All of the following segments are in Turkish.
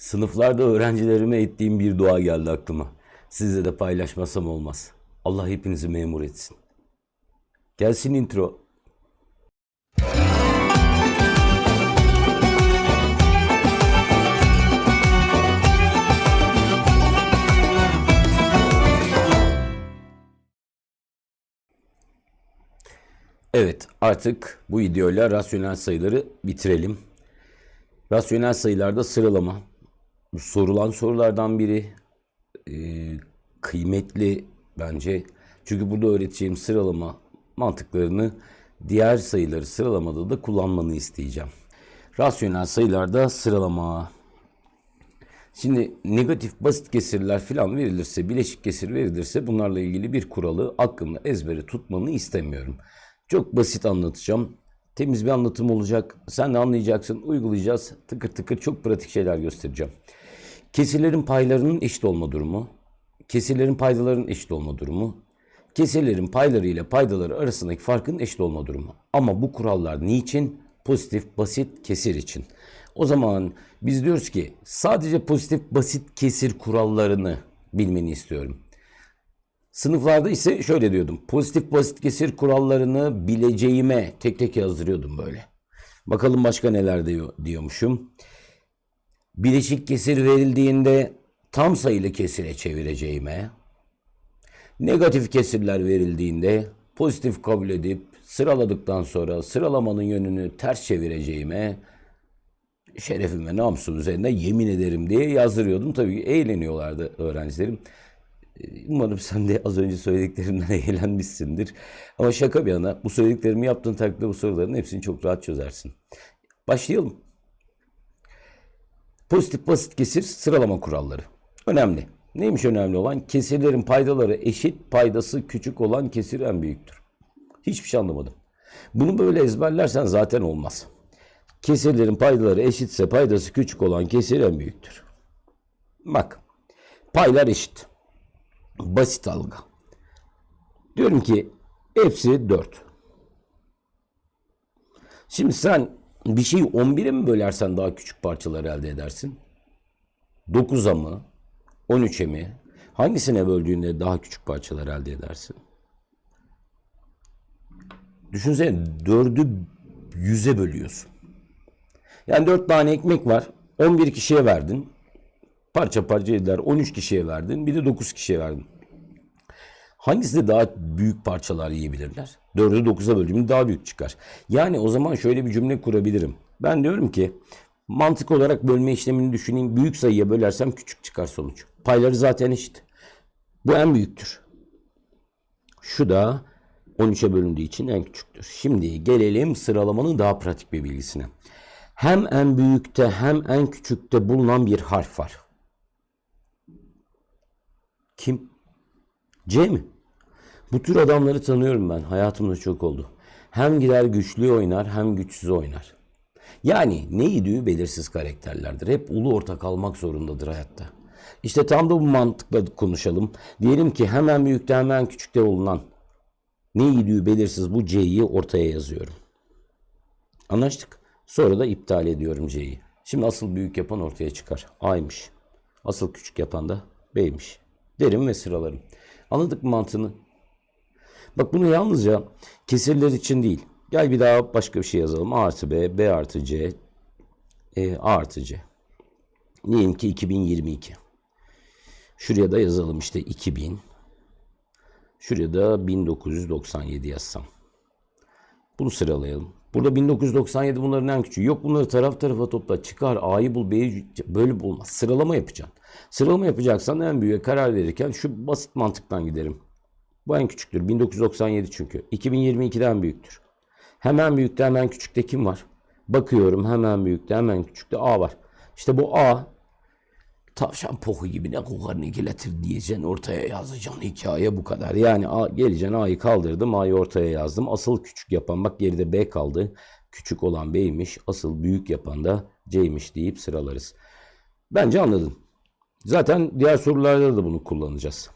Sınıflarda öğrencilerime ettiğim bir dua geldi aklıma. Sizle de paylaşmasam olmaz. Allah hepinizi memur etsin. Gelsin intro. Evet, artık bu videoyla rasyonel sayıları bitirelim. Rasyonel sayılarda sıralama. Sorulan sorulardan biri e, kıymetli bence. Çünkü burada öğreteceğim sıralama mantıklarını diğer sayıları sıralamada da kullanmanı isteyeceğim. Rasyonel sayılarda sıralama. Şimdi negatif basit kesirler falan verilirse, bileşik kesir verilirse bunlarla ilgili bir kuralı aklında ezbere tutmanı istemiyorum. Çok basit anlatacağım. Temiz bir anlatım olacak. Sen de anlayacaksın. Uygulayacağız. Tıkır tıkır çok pratik şeyler göstereceğim. Kesirlerin paylarının eşit olma durumu. Kesirlerin paydalarının eşit olma durumu. Kesirlerin payları ile paydaları arasındaki farkın eşit olma durumu. Ama bu kurallar niçin? Pozitif basit kesir için. O zaman biz diyoruz ki sadece pozitif basit kesir kurallarını bilmeni istiyorum. Sınıflarda ise şöyle diyordum. Pozitif basit kesir kurallarını bileceğime tek tek yazdırıyordum böyle. Bakalım başka neler diyor, diyormuşum. Bileşik kesir verildiğinde tam sayılı kesire çevireceğime, negatif kesirler verildiğinde pozitif kabul edip sıraladıktan sonra sıralamanın yönünü ters çevireceğime, şerefime namusum üzerine yemin ederim diye yazdırıyordum. Tabii eğleniyorlardı öğrencilerim. Umarım sen de az önce söylediklerimden eğlenmişsindir. Ama şaka bir yana bu söylediklerimi yaptığın takdirde bu soruların hepsini çok rahat çözersin. Başlayalım. Pozitif basit kesir sıralama kuralları. Önemli. Neymiş önemli olan? Kesirlerin paydaları eşit, paydası küçük olan kesir en büyüktür. Hiçbir şey anlamadım. Bunu böyle ezberlersen zaten olmaz. Kesirlerin paydaları eşitse paydası küçük olan kesir en büyüktür. Bak. Paylar eşit. Basit algı. Diyorum ki hepsi 4. Şimdi sen bir şeyi 11'e mi bölersen daha küçük parçalar elde edersin? 9'a mı? 13'e mi? Hangisine böldüğünde daha küçük parçalar elde edersin? Düşünsene 4'ü 100'e bölüyorsun. Yani 4 tane ekmek var. 11 kişiye verdin. Parça parça yediler. 13 kişiye verdin. Bir de 9 kişiye verdin. Hangisi de daha büyük parçalar yiyebilirler? 4'ü 9'a böldüğümde daha büyük çıkar. Yani o zaman şöyle bir cümle kurabilirim. Ben diyorum ki mantık olarak bölme işlemini düşüneyim. Büyük sayıya bölersem küçük çıkar sonuç. Payları zaten eşit. Bu en büyüktür. Şu da 13'e bölündüğü için en küçüktür. Şimdi gelelim sıralamanın daha pratik bir bilgisine. Hem en büyükte hem en küçükte bulunan bir harf var. Kim? C mi? Bu tür adamları tanıyorum ben. Hayatımda çok oldu. Hem gider güçlü oynar hem güçsüz oynar. Yani ne idüğü belirsiz karakterlerdir. Hep ulu orta kalmak zorundadır hayatta. İşte tam da bu mantıkla konuşalım. Diyelim ki hemen büyükte hemen küçükte bulunan ne idüğü belirsiz bu C'yi ortaya yazıyorum. Anlaştık. Sonra da iptal ediyorum C'yi. Şimdi asıl büyük yapan ortaya çıkar. A'ymış. Asıl küçük yapan da B'ymiş. Derim ve sıralarım. Anladık mı mantığını? Bak bunu yalnızca kesirler için değil. Gel bir daha başka bir şey yazalım. A artı B, B artı C, e, A artı C. Diyelim ki 2022. Şuraya da yazalım işte 2000. Şuraya da 1997 yazsam. Bunu sıralayalım. Burada 1997 bunların en küçüğü. Yok bunları taraf tarafa topla. Çıkar A'yı bul B'yi böyle bulmaz. Sıralama yapacaksın. Sıralama yapacaksan en büyüğe karar verirken şu basit mantıktan giderim. Bu en küçüktür. 1997 çünkü. 2022'den büyüktür. Hemen büyükte hemen küçükte kim var? Bakıyorum hemen büyükte hemen küçükte A var. İşte bu A tavşan poku gibi ne kokar ne geletir diyeceksin ortaya yazacaksın hikaye bu kadar. Yani A, geleceksin A'yı kaldırdım A'yı ortaya yazdım. Asıl küçük yapan bak geride B kaldı. Küçük olan B'ymiş asıl büyük yapan da C'ymiş deyip sıralarız. Bence anladın. Zaten diğer sorularda da bunu kullanacağız.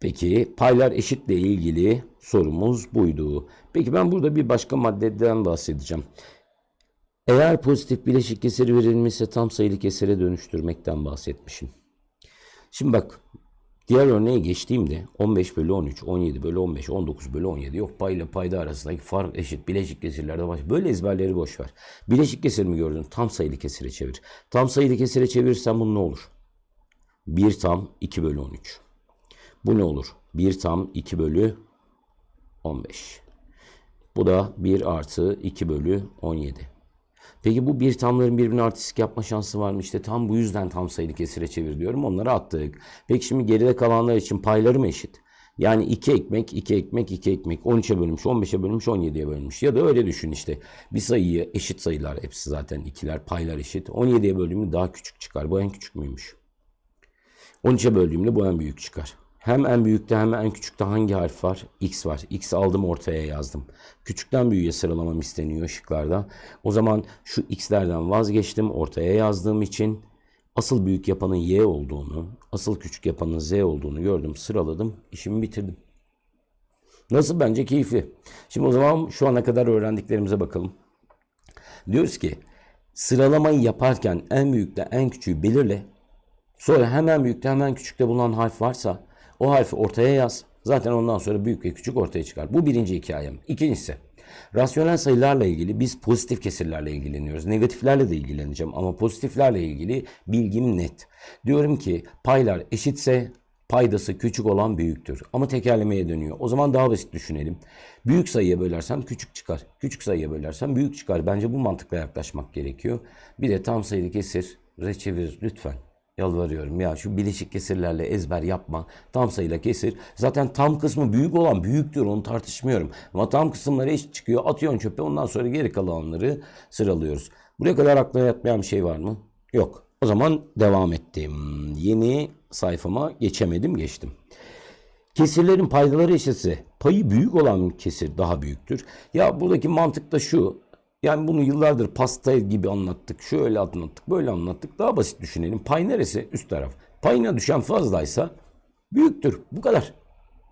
Peki paylar eşitle ilgili sorumuz buydu. Peki ben burada bir başka maddeden bahsedeceğim. Eğer pozitif bileşik kesiri verilmişse tam sayılı kesire dönüştürmekten bahsetmişim. Şimdi bak diğer örneğe geçtiğimde 15 bölü 13, 17 bölü 15, 19 bölü 17 yok pay ile payda arasındaki fark eşit bileşik kesirlerde baş. Böyle ezberleri boş ver. Bileşik kesir mi gördün? Tam sayılı kesire çevir. Tam sayılı kesire çevirirsen bu ne olur? 1 tam 2 bölü 13. Bu ne olur? 1 tam 2 bölü 15. Bu da 1 artı 2 bölü 17. Peki bu bir tamların birbirine artistik yapma şansı var mı? İşte tam bu yüzden tam sayılı kesire çevir diyorum. Onları attık. Peki şimdi geride kalanlar için payları mı eşit? Yani 2 ekmek, 2 ekmek, 2 ekmek 13'e bölünmüş, 15'e bölünmüş, 17'ye bölünmüş. Ya da öyle düşün işte. Bir sayıyı eşit sayılar hepsi zaten ikiler, paylar eşit. 17'ye böldüğümde daha küçük çıkar. Bu en küçük müymüş? 13'e böldüğümde bu en büyük çıkar. Hem en büyükte hem en küçükte hangi harf var? X var. X aldım ortaya yazdım. Küçükten büyüğe sıralamam isteniyor şıklarda. O zaman şu X'lerden vazgeçtim. Ortaya yazdığım için asıl büyük yapanın Y olduğunu, asıl küçük yapanın Z olduğunu gördüm. Sıraladım. işimi bitirdim. Nasıl? Bence keyifli. Şimdi o zaman şu ana kadar öğrendiklerimize bakalım. Diyoruz ki sıralamayı yaparken en büyükle en küçüğü belirle. Sonra hemen büyükte hemen küçükte bulunan harf varsa o harfi ortaya yaz. Zaten ondan sonra büyük ve küçük ortaya çıkar. Bu birinci hikayem. İkincisi rasyonel sayılarla ilgili biz pozitif kesirlerle ilgileniyoruz. Negatiflerle de ilgileneceğim ama pozitiflerle ilgili bilgim net. Diyorum ki paylar eşitse paydası küçük olan büyüktür. Ama tekerlemeye dönüyor. O zaman daha basit düşünelim. Büyük sayıya bölersem küçük çıkar. Küçük sayıya bölersem büyük çıkar. Bence bu mantıkla yaklaşmak gerekiyor. Bir de tam sayılı kesir çevir lütfen. Yalvarıyorum ya şu bileşik kesirlerle ezber yapma. Tam sayıyla kesir. Zaten tam kısmı büyük olan büyüktür onu tartışmıyorum. Ama tam kısımları eşit çıkıyor. Atıyorsun çöpe ondan sonra geri kalanları sıralıyoruz. Buraya kadar aklına yatmayan bir şey var mı? Yok. O zaman devam ettim. Yeni sayfama geçemedim geçtim. Kesirlerin paydaları eşitse payı büyük olan kesir daha büyüktür. Ya buradaki mantık da şu. Yani bunu yıllardır pasta gibi anlattık, şöyle anlattık, böyle anlattık. Daha basit düşünelim. Pay neresi? Üst taraf. Payına düşen fazlaysa büyüktür. Bu kadar.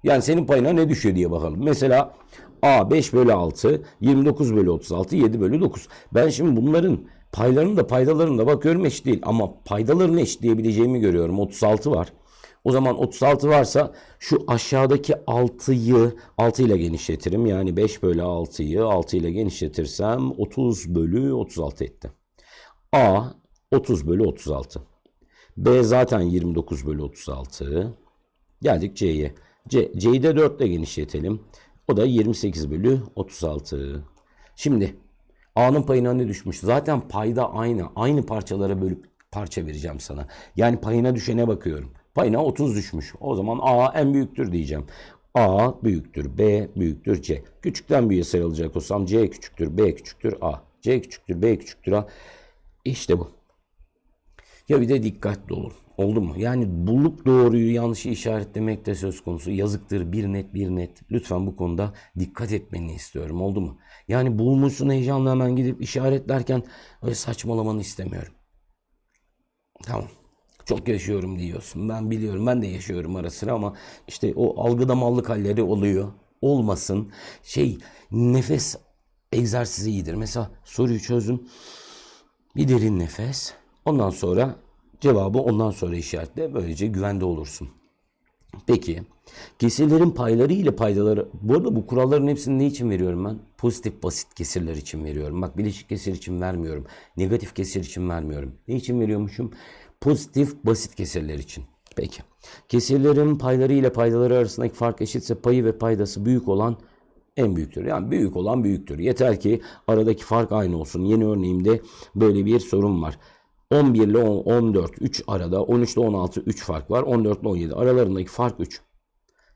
Yani senin payına ne düşüyor diye bakalım. Mesela A 5 bölü 6, 29 bölü 36, 7 bölü 9. Ben şimdi bunların paylarını da paydalarını da bakıyorum eşit değil. Ama paydalarını eşitleyebileceğimi görüyorum. 36 var. O zaman 36 varsa şu aşağıdaki 6'yı 6 ile genişletirim. Yani 5 bölü 6'yı 6 ile genişletirsem 30 bölü 36 etti. A 30 bölü 36. B zaten 29 bölü 36. Geldik C'ye. C, C'yi de 4 ile genişletelim. O da 28 bölü 36. Şimdi A'nın payına ne düşmüş? Zaten payda aynı. Aynı parçalara bölüp parça vereceğim sana. Yani payına düşene bakıyorum. Payına 30 düşmüş. O zaman A en büyüktür diyeceğim. A büyüktür, B büyüktür, C. Küçükten büyüğe sayılacak olsam C küçüktür, B küçüktür, A. C küçüktür, B küçüktür, A. İşte bu. Ya bir de dikkatli olun. Oldu mu? Yani bulup doğruyu yanlışı işaretlemek de söz konusu. Yazıktır bir net bir net. Lütfen bu konuda dikkat etmeni istiyorum. Oldu mu? Yani bulmuşsun heyecanla hemen gidip işaretlerken öyle saçmalamanı istemiyorum. Tamam. Çok yaşıyorum diyorsun. Ben biliyorum. Ben de yaşıyorum ara sıra ama işte o algıdamallık halleri oluyor. Olmasın. Şey nefes egzersizi iyidir. Mesela soruyu çözdüm. Bir derin nefes. Ondan sonra cevabı ondan sonra işaretle. Böylece güvende olursun. Peki kesirlerin payları ile paydaları bu arada bu kuralların hepsini ne için veriyorum ben? Pozitif basit kesirler için veriyorum. Bak bileşik kesir için vermiyorum. Negatif kesir için vermiyorum. Ne için veriyormuşum? Pozitif basit kesirler için. Peki. Kesirlerin payları ile paydaları arasındaki fark eşitse payı ve paydası büyük olan en büyüktür. Yani büyük olan büyüktür. Yeter ki aradaki fark aynı olsun. Yeni örneğimde böyle bir sorun var. 11 ile 14 3 arada 13 ile 16 3 fark var. 14 ile 17 aralarındaki fark 3.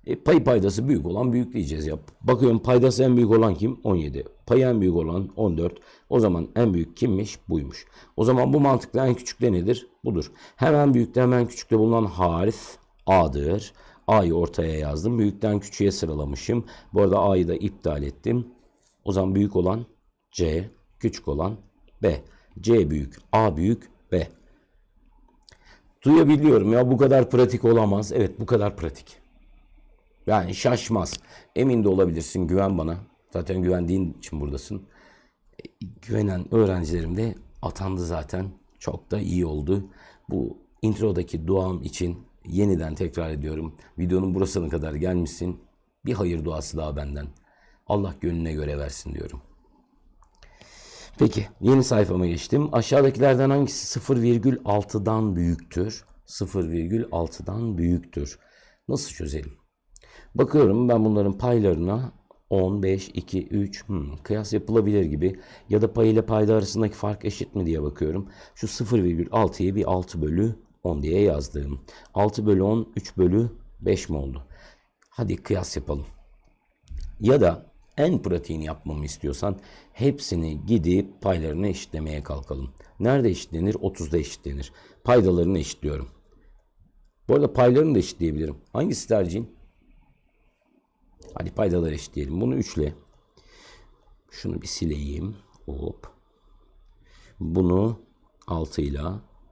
E, pay paydası büyük olan büyük diyeceğiz ya. Bakıyorum paydası en büyük olan kim? 17. Pay en büyük olan 14. O zaman en büyük kimmiş? Buymuş. O zaman bu mantıkla en küçük de nedir? Budur. Hemen büyükte hemen küçükte bulunan harf A'dır. A'yı ortaya yazdım. Büyükten küçüğe sıralamışım. Bu arada A'yı da iptal ettim. O zaman büyük olan C, küçük olan B. C büyük, A büyük, B. Duyabiliyorum ya bu kadar pratik olamaz. Evet bu kadar pratik. Yani şaşmaz. Emin de olabilirsin güven bana. Zaten güvendiğin için buradasın. güvenen öğrencilerim de atandı zaten. Çok da iyi oldu. Bu introdaki duam için yeniden tekrar ediyorum. Videonun burasına kadar gelmişsin. Bir hayır duası daha benden. Allah gönlüne göre versin diyorum. Peki yeni sayfama geçtim. Aşağıdakilerden hangisi 0,6'dan büyüktür? 0,6'dan büyüktür. Nasıl çözelim? Bakıyorum ben bunların paylarına 10, 5, 2, 3 hmm, kıyas yapılabilir gibi ya da pay ile payda arasındaki fark eşit mi diye bakıyorum. Şu 0,6'yı bir 6 bölü 10 diye yazdım. 6 bölü 10 3 bölü 5 mi oldu? Hadi kıyas yapalım. Ya da en pratiğini yapmamı istiyorsan hepsini gidip paylarını eşitlemeye kalkalım. Nerede eşitlenir? 30'da eşitlenir. Paydalarını eşitliyorum. Bu arada paylarını da eşitleyebilirim. Hangisi tercihin? Hadi paydaları eşitleyelim. Bunu 3 ile. Şunu bir sileyim. Hop. Bunu 6 ile.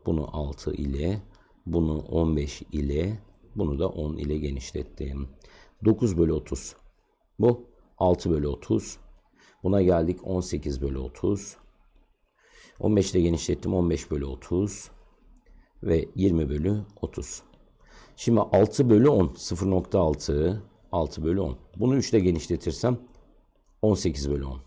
Bunu 6 ile. Bunu 15 ile. Bunu da 10 ile genişlettim. 9 bölü 30. Bu 6 bölü 30. Buna geldik 18 bölü 30. 15 ile genişlettim 15 bölü 30. Ve 20 bölü 30. Şimdi 6 bölü 10 0.6 6 bölü 10. Bunu 3 ile genişletirsem 18 bölü 10.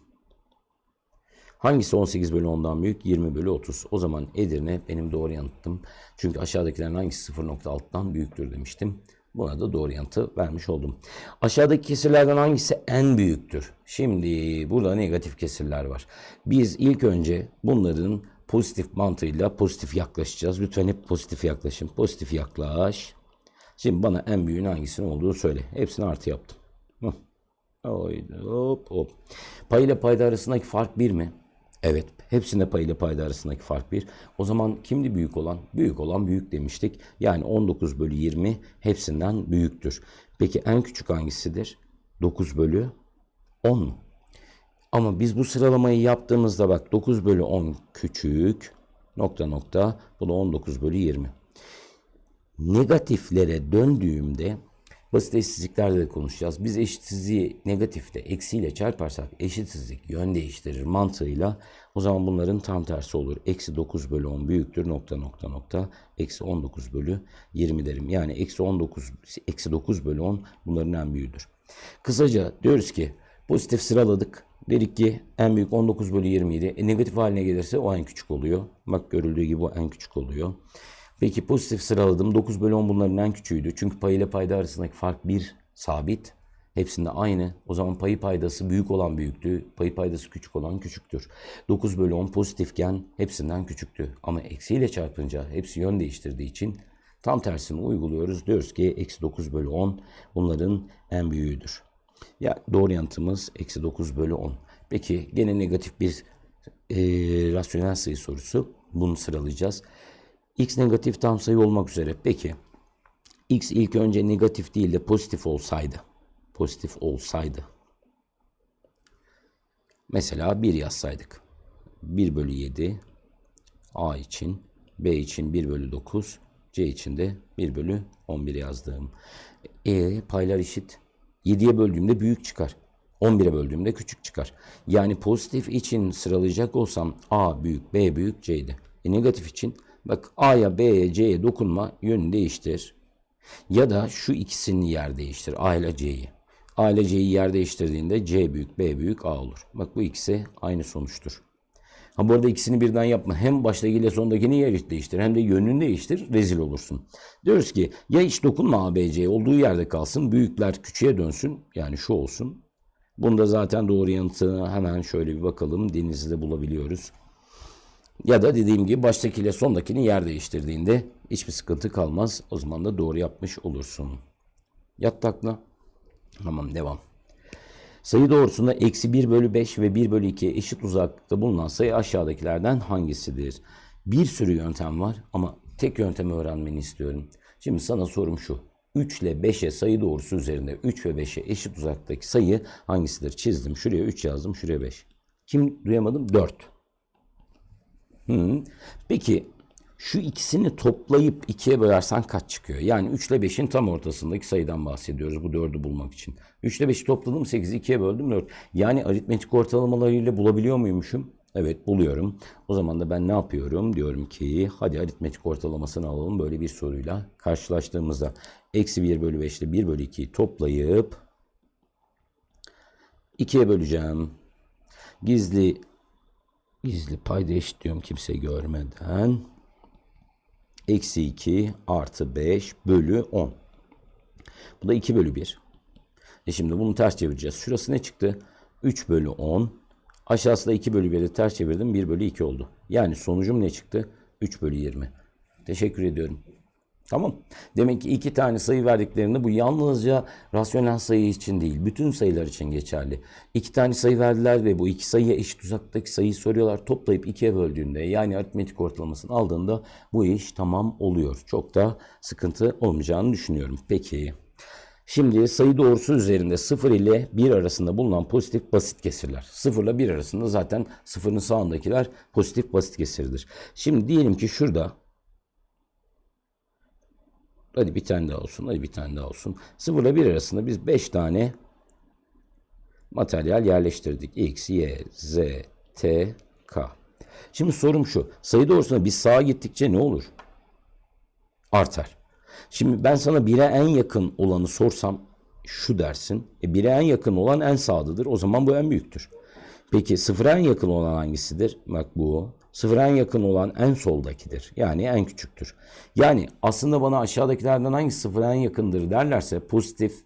Hangisi 18 bölü 10'dan büyük? 20 bölü 30. O zaman Edirne benim doğru yanıtım. Çünkü aşağıdakilerin hangisi 0.6'dan büyüktür demiştim. Buna da doğru yanıtı vermiş oldum. Aşağıdaki kesirlerden hangisi en büyüktür? Şimdi burada negatif kesirler var. Biz ilk önce bunların pozitif mantığıyla pozitif yaklaşacağız. Lütfen hep pozitif yaklaşın. Pozitif yaklaş. Şimdi bana en büyüğün hangisinin olduğunu söyle. Hepsini artı yaptım. Haydi, hop hop. Pay ile payda arasındaki fark 1 mi? Evet. Hepsinde pay ile payda arasındaki fark 1. O zaman kimdi büyük olan? Büyük olan büyük demiştik. Yani 19 bölü 20 hepsinden büyüktür. Peki en küçük hangisidir? 9 bölü 10 mu? Ama biz bu sıralamayı yaptığımızda bak 9 bölü 10 küçük nokta nokta bu da 19 bölü 20 negatiflere döndüğümde basit eşitsizliklerde de konuşacağız. Biz eşitsizliği negatifte eksiyle çarparsak eşitsizlik yön değiştirir mantığıyla o zaman bunların tam tersi olur. Eksi 9 bölü 10 büyüktür nokta nokta nokta eksi 19 bölü 20 derim. Yani eksi 19 eksi 9 bölü 10 bunların en büyüğüdür. Kısaca diyoruz ki pozitif sıraladık. Dedik ki en büyük 19 bölü 20 idi. E, negatif haline gelirse o en küçük oluyor. Bak görüldüğü gibi o en küçük oluyor. Peki pozitif sıraladım. 9 bölü 10 bunların en küçüğüydü. Çünkü pay ile payda arasındaki fark 1 sabit. Hepsinde aynı. O zaman payı paydası büyük olan büyüktü. Payı paydası küçük olan küçüktür. 9 bölü 10 pozitifken hepsinden küçüktü. Ama eksiyle çarpınca hepsi yön değiştirdiği için tam tersini uyguluyoruz. Diyoruz ki eksi 9 bölü 10 bunların en büyüğüdür. Ya doğru yanıtımız eksi 9 bölü 10. Peki gene negatif bir e, rasyonel sayı sorusu. Bunu sıralayacağız. X negatif tam sayı olmak üzere. Peki X ilk önce negatif değil de pozitif olsaydı. Pozitif olsaydı. Mesela 1 yazsaydık. 1 bölü 7 A için, B için 1 bölü 9, C için de 1 bölü 11 yazdım. E paylar eşit. 7'ye böldüğümde büyük çıkar. 11'e böldüğümde küçük çıkar. Yani pozitif için sıralayacak olsam A büyük, B büyük, C'de. E negatif için bak A'ya, B'ye, C'ye dokunma yönünü değiştir. Ya da şu ikisini yer değiştir. A ile C'yi. A ile C'yi yer değiştirdiğinde C büyük, B büyük, A olur. Bak bu ikisi aynı sonuçtur. Ha bu arada ikisini birden yapma. Hem baştakiyle sondakini yer değiştir hem de yönünü değiştir. Rezil olursun. Diyoruz ki ya hiç dokunma A, B, C olduğu yerde kalsın. Büyükler küçüğe dönsün. Yani şu olsun. Bunda zaten doğru yanıtını hemen şöyle bir bakalım. Denizli'de bulabiliyoruz. Ya da dediğim gibi baştakiyle sondakini yer değiştirdiğinde hiçbir sıkıntı kalmaz. O zaman da doğru yapmış olursun. Yat takla. Tamam devam. Sayı doğrusunda eksi 1 bölü 5 ve 1 bölü 2 eşit uzaklıkta bulunan sayı aşağıdakilerden hangisidir? Bir sürü yöntem var ama tek yöntemi öğrenmeni istiyorum. Şimdi sana sorum şu. 3 ile 5'e sayı doğrusu üzerinde 3 ve 5'e eşit uzaklıktaki sayı hangisidir? Çizdim. Şuraya 3 yazdım. Şuraya 5. Kim duyamadım? 4. Hı. Peki Şu ikisini toplayıp ikiye bölersen kaç çıkıyor? Yani 3 ile 5'in tam ortasındaki sayıdan bahsediyoruz bu 4'ü bulmak için. 3 ile 5'i topladım 8'i 2'ye böldüm 4. Yani aritmetik ortalamalarıyla bulabiliyor muymuşum? Evet buluyorum. O zaman da ben ne yapıyorum? Diyorum ki hadi aritmetik ortalamasını alalım böyle bir soruyla karşılaştığımızda. Eksi 1 bölü 5 ile 1 bölü 2'yi toplayıp 2'ye böleceğim. Gizli gizli payda eşitliyorum kimse görmeden. Eksi 2 artı 5 bölü 10. Bu da 2 bölü 1. E şimdi bunu ters çevireceğiz. Şurası ne çıktı? 3 bölü 10. Aşağısı da 2 bölü 1'i ters çevirdim. 1 bölü 2 oldu. Yani sonucum ne çıktı? 3 bölü 20. Teşekkür ediyorum. Tamam. Demek ki iki tane sayı verdiklerinde bu yalnızca rasyonel sayı için değil, bütün sayılar için geçerli. İki tane sayı verdiler ve bu iki sayıya eşit uzaktaki sayıyı soruyorlar. Toplayıp ikiye böldüğünde yani aritmetik ortalamasını aldığında bu iş tamam oluyor. Çok da sıkıntı olmayacağını düşünüyorum. Peki. Şimdi sayı doğrusu üzerinde 0 ile 1 arasında bulunan pozitif basit kesirler. 0 ile 1 arasında zaten sıfırın sağındakiler pozitif basit kesirdir. Şimdi diyelim ki şurada Hadi bir tane daha olsun. Hadi bir tane daha olsun. 0 ile 1 arasında biz 5 tane materyal yerleştirdik. X, Y, Z, T, K. Şimdi sorum şu. Sayı doğrusuna biz sağa gittikçe ne olur? Artar. Şimdi ben sana 1'e en yakın olanı sorsam şu dersin. E 1'e en yakın olan en sağdadır. O zaman bu en büyüktür. Peki sıfıra en yakın olan hangisidir? Bak bu. Sıfıra en yakın olan en soldakidir. Yani en küçüktür. Yani aslında bana aşağıdakilerden hangisi sıfıra en yakındır derlerse pozitif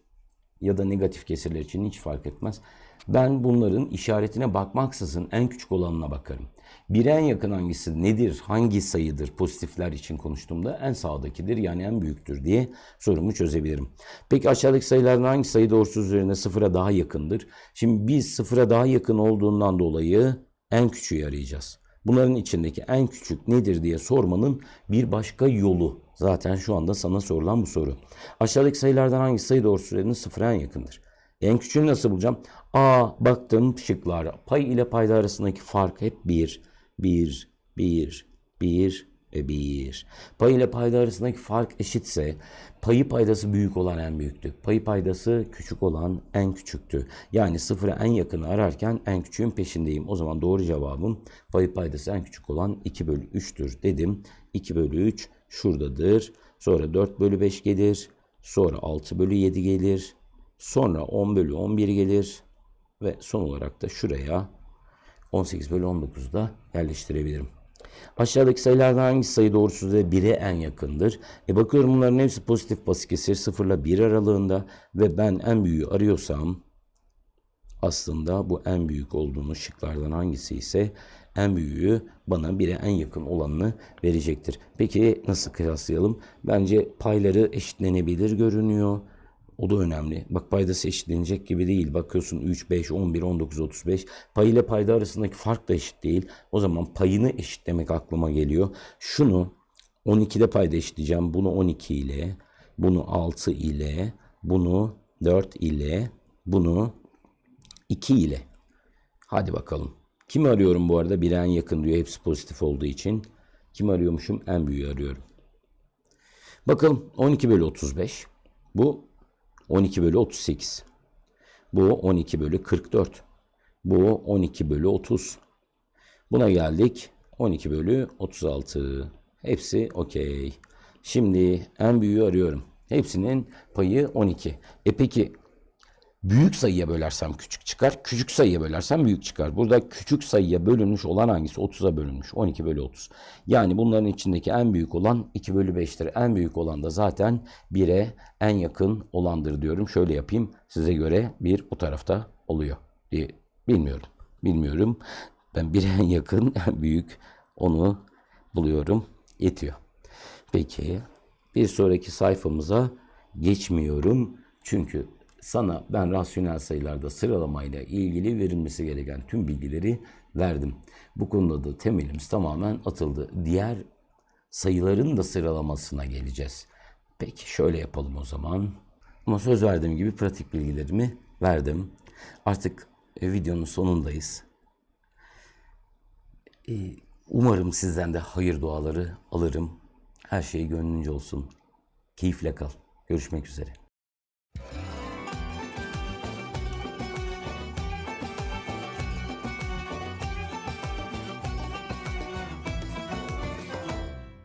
ya da negatif kesirler için hiç fark etmez. Ben bunların işaretine bakmaksızın en küçük olanına bakarım. Bire en yakın hangisi nedir, hangi sayıdır pozitifler için konuştuğumda en sağdakidir yani en büyüktür diye sorumu çözebilirim. Peki aşağıdaki sayılardan hangi sayı doğrusu üzerine sıfıra daha yakındır? Şimdi biz sıfıra daha yakın olduğundan dolayı en küçüğü arayacağız. Bunların içindeki en küçük nedir diye sormanın bir başka yolu. Zaten şu anda sana sorulan bu soru. Aşağıdaki sayılardan hangi sayı doğrusu üzerine sıfıra en yakındır? En küçüğünü nasıl bulacağım? A baktım şıklara. Pay ile payda arasındaki fark hep 1, 1, 1, 1 1. Pay ile payda arasındaki fark eşitse payı paydası büyük olan en büyüktü. Payı paydası küçük olan en küçüktü. Yani sıfıra en yakını ararken en küçüğün peşindeyim. O zaman doğru cevabım payı paydası en küçük olan 2 bölü 3'tür dedim. 2 bölü 3 şuradadır. Sonra 4 bölü 5 gelir. Sonra 6 bölü 7 gelir. Sonra 10 bölü 11 gelir. Ve son olarak da şuraya 18 bölü 19'da yerleştirebilirim. Aşağıdaki sayılardan hangi sayı doğrusu da 1'e en yakındır? E bakıyorum bunların hepsi pozitif basit kesir 0 ile 1 aralığında ve ben en büyüğü arıyorsam aslında bu en büyük olduğunu şıklardan hangisi ise en büyüğü bana 1'e en yakın olanını verecektir. Peki nasıl kıyaslayalım? Bence payları eşitlenebilir görünüyor. O da önemli. Bak paydası eşitlenecek gibi değil. Bakıyorsun 3, 5, 11, 19, 35. Pay ile payda arasındaki fark da eşit değil. O zaman payını eşitlemek aklıma geliyor. Şunu 12'de payda eşitleyeceğim. Bunu 12 ile, bunu 6 ile, bunu 4 ile, bunu 2 ile. Hadi bakalım. Kimi arıyorum bu arada? Bir en yakın diyor. Hepsi pozitif olduğu için. Kimi arıyormuşum? En büyüğü arıyorum. Bakalım 12 bölü 35. Bu 12 bölü 38. Bu 12 bölü 44. Bu 12 bölü 30. Buna geldik. 12 bölü 36. Hepsi okey. Şimdi en büyüğü arıyorum. Hepsinin payı 12. E peki büyük sayıya bölersem küçük çıkar. Küçük sayıya bölersem büyük çıkar. Burada küçük sayıya bölünmüş olan hangisi? 30'a bölünmüş. 12 bölü 30. Yani bunların içindeki en büyük olan 2 bölü 5'tir. En büyük olan da zaten 1'e en yakın olandır diyorum. Şöyle yapayım. Size göre bir bu tarafta oluyor diye bilmiyorum. Bilmiyorum. Ben 1'e en yakın, en büyük onu buluyorum. Yetiyor. Peki bir sonraki sayfamıza geçmiyorum. Çünkü sana ben rasyonel sayılarda sıralamayla ilgili verilmesi gereken tüm bilgileri verdim. Bu konuda da temelimiz tamamen atıldı. Diğer sayıların da sıralamasına geleceğiz. Peki şöyle yapalım o zaman. Ama söz verdiğim gibi pratik bilgilerimi verdim. Artık e, videonun sonundayız. E, Umarım sizden de hayır duaları alırım. Her şey gönlünce olsun. Keyifle kal. Görüşmek üzere.